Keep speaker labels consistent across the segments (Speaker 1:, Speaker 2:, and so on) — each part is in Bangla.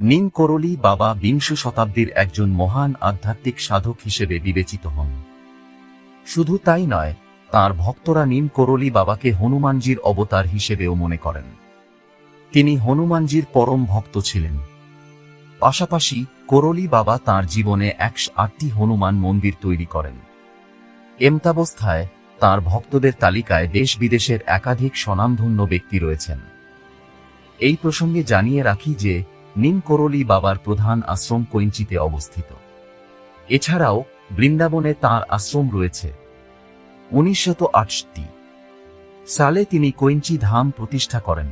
Speaker 1: নিন করলি বাবা বিংশ শতাব্দীর একজন মহান আধ্যাত্মিক সাধক হিসেবে বিবেচিত হন। শুধু তাই নয়, তার ভক্তরা নিন করলি বাবাকে হনুমানজির অবতার হিসেবেও মনে করেন। তিনি হনুমানজির পরম ভক্ত ছিলেন। পাশাপাশি করলি বাবা তার জীবনে একশ আটটি হনুমান মন্দির তৈরি করেন। এমতাবস্থায়, তার ভক্তদের তালিকায় দেশ বিদেশের একাধিক স্বনামধন্য ব্যক্তি রয়েছেন। এই প্রসঙ্গে জানিয়ে রাখি যে নিম করলি বাবার প্রধান আশ্রম কৈঞ্চিতে অবস্থিত। এছাড়াও বৃন্দাবনে তার আশ্রম রয়েছে। উনিশশত সালে তিনি কৈঞ্চি ধাম প্রতিষ্ঠা করেন।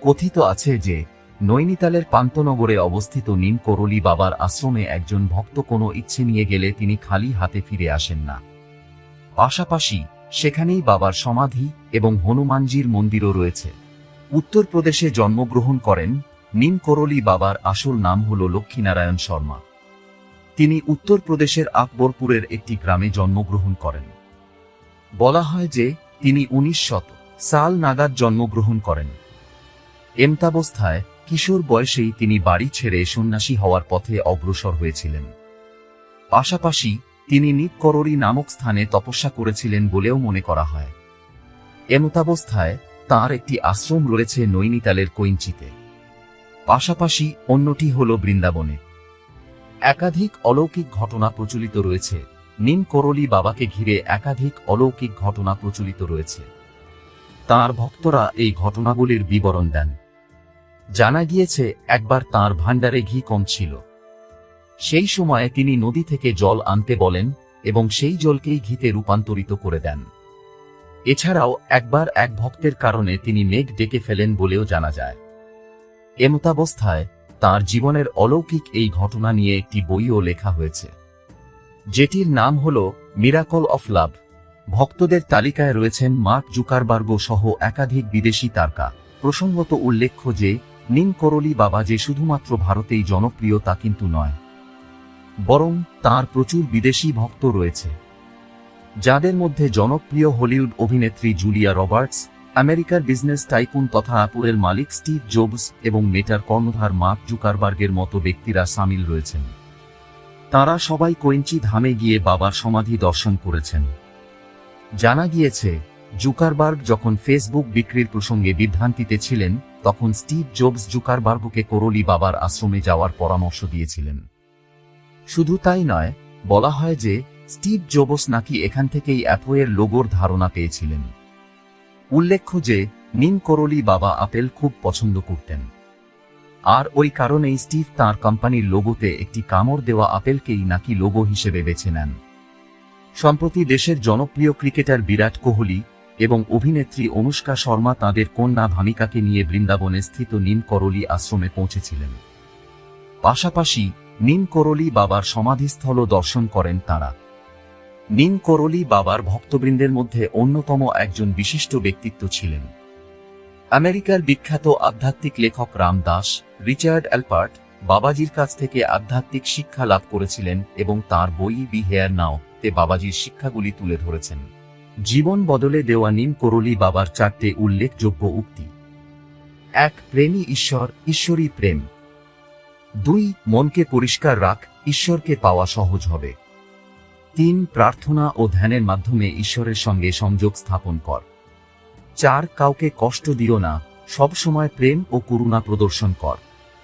Speaker 1: কথিত আছে যে, নৈনিতালের পান্তনগরে অবস্থিত নিম করলি বাবার আশ্রমে একজন ভক্ত কোনো ইচ্ছে নিয়ে গেলে তিনি খালি হাতে ফিরে আসেন না। পাশাপাশি সেখানেই বাবার সমাধি এবং হনুমানজির মন্দিরও রয়েছে। উত্তরপ্রদেশে জন্মগ্রহণ করেন নিম করলি বাবার আসল নাম হল লক্ষ্মীনারায়ণ শর্মা। তিনি উত্তরপ্রদেশের আকবরপুরের একটি গ্রামে জন্মগ্রহণ করেন। বলা হয় যে তিনি উনিশ শত সাল নাগাদ জন্মগ্রহণ করেন। এমতাবস্থায় কিশোর বয়সেই তিনি বাড়ি ছেড়ে সন্ন্যাসী হওয়ার পথে অগ্রসর হয়েছিলেন। পাশাপাশি তিনি নিকররি নামক স্থানে তপস্যা করেছিলেন বলেও মনে করা হয়। এমতাবস্থায় তার একটি আশ্রম রয়েছে নৈনিতালের কৈঞ্চিতে। পাশাপাশি অন্যটি হল বৃন্দাবনে। একাধিক অলৌকিক ঘটনা প্রচলিত রয়েছে। নিম করলি বাবাকে ঘিরে একাধিক অলৌকিক ঘটনা প্রচলিত রয়েছে। তার ভক্তরা এই ঘটনাগুলির বিবরণ দেন। জানা গিয়েছে, একবার তার ভাণ্ডারে ঘি কম ছিল। সেই সময়ে তিনি নদী থেকে জল আনতে বলেন এবং সেই জলকেই ঘিতে রূপান্তরিত করে দেন। এছাড়াও একবার এক ভক্তের কারণে তিনি মেঘ ডেকে ফেলেন বলেও জানা যায়। এমতাবস্থায়, তার জীবনের অলৌকিক এই ঘটনা নিয়ে একটি বইও লেখা হয়েছে। যেটির নাম হল মিরাকল অফ লাভ। ভক্তদের তালিকায় রয়েছেন মার্ক জুকারবার্গ সহ একাধিক বিদেশি তারকা। প্রসঙ্গত উল্লেখ্য যে, নিম করলি বাবা যে শুধুমাত্র ভারতেই জনপ্রিয় তা কিন্তু নয়। বরং তার প্রচুর বিদেশি ভক্ত রয়েছে। যাদের মধ্যে জনপ্রিয় হলিউড অভিনেত্রী জুলিয়া রবার্টস আমেরিকার বিজনেস টাইকুন তথা অ্যাপলের মালিক স্টিভ জোবস এবং মেটার কর্ণধার মার্ক জুকারবার্গের মতো ব্যক্তিরা সামিল রয়েছেন। তারা সবাই কোয়েঞ্চি ধামে গিয়ে বাবার সমাধি দর্শন করেছেন। জানা গিয়েছে, জুকারবার্গ যখন ফেসবুক বিক্রির প্রসঙ্গে বিভ্রান্তিতে ছিলেন, তখন স্টিভ জোবস জুকারবার্গকে করলি বাবার আশ্রমে যাওয়ার পরামর্শ দিয়েছিলেন। শুধু তাই নয়, বলা হয় যে, স্টিভ জোবস নাকি এখান থেকেই অ্যাপোয়ের লোগোর ধারণা পেয়েছিলেন। উল্লেখ্য যে, নিম করলি বাবা আপেল খুব পছন্দ করতেন। আর ওই কারণেই স্টিভ তার কোম্পানির লোগোতে একটি কামড় দেওয়া আপেলকেই নাকি লোগো হিসেবে বেছে নেন। সম্প্রতি দেশের জনপ্রিয় ক্রিকেটার বিরাট কোহলি এবং অভিনেত্রী অনুষ্কা শর্মা তাদের কন্যা ভামিকাকে নিয়ে বৃন্দাবনে স্থিত নিম করলি আশ্রমে পৌঁছেছিলেন। পাশাপাশি নিম করলি বাবার সমাধিস্থল দর্শন করেন তারা। নিম করলি বাবার ভক্তবৃন্দের মধ্যে অন্যতম একজন বিশিষ্ট ব্যক্তিত্ব ছিলেন। আমেরিকার বিখ্যাত আধ্যাত্মিক লেখক রাম দাস, রিচার্ড অ্যালপার্ট বাবাজির কাছ থেকে আধ্যাত্মিক শিক্ষা লাভ করেছিলেন এবং তার বই বি হেয়ার নাও তে বাবাজির শিক্ষাগুলি তুলে ধরেছেন। জীবন বদলে দেওয়া নিম করলি বাবার চারটে উল্লেখযোগ্য উক্তি। এক, প্রেমী ঈশ্বর ঈশ্বরী প্রেম। দুই, মনকে পরিষ্কার রাখ, ঈশ্বরকে পাওয়া সহজ হবে। তিন প্রার্থনা ও ধ্যানের মাধ্যমে ঈশ্বরের সঙ্গে সংযোগ স্থাপন কর। চার, কাউকে কষ্ট দিও না, সবসময় প্রেম ও করুণা প্রদর্শন কর।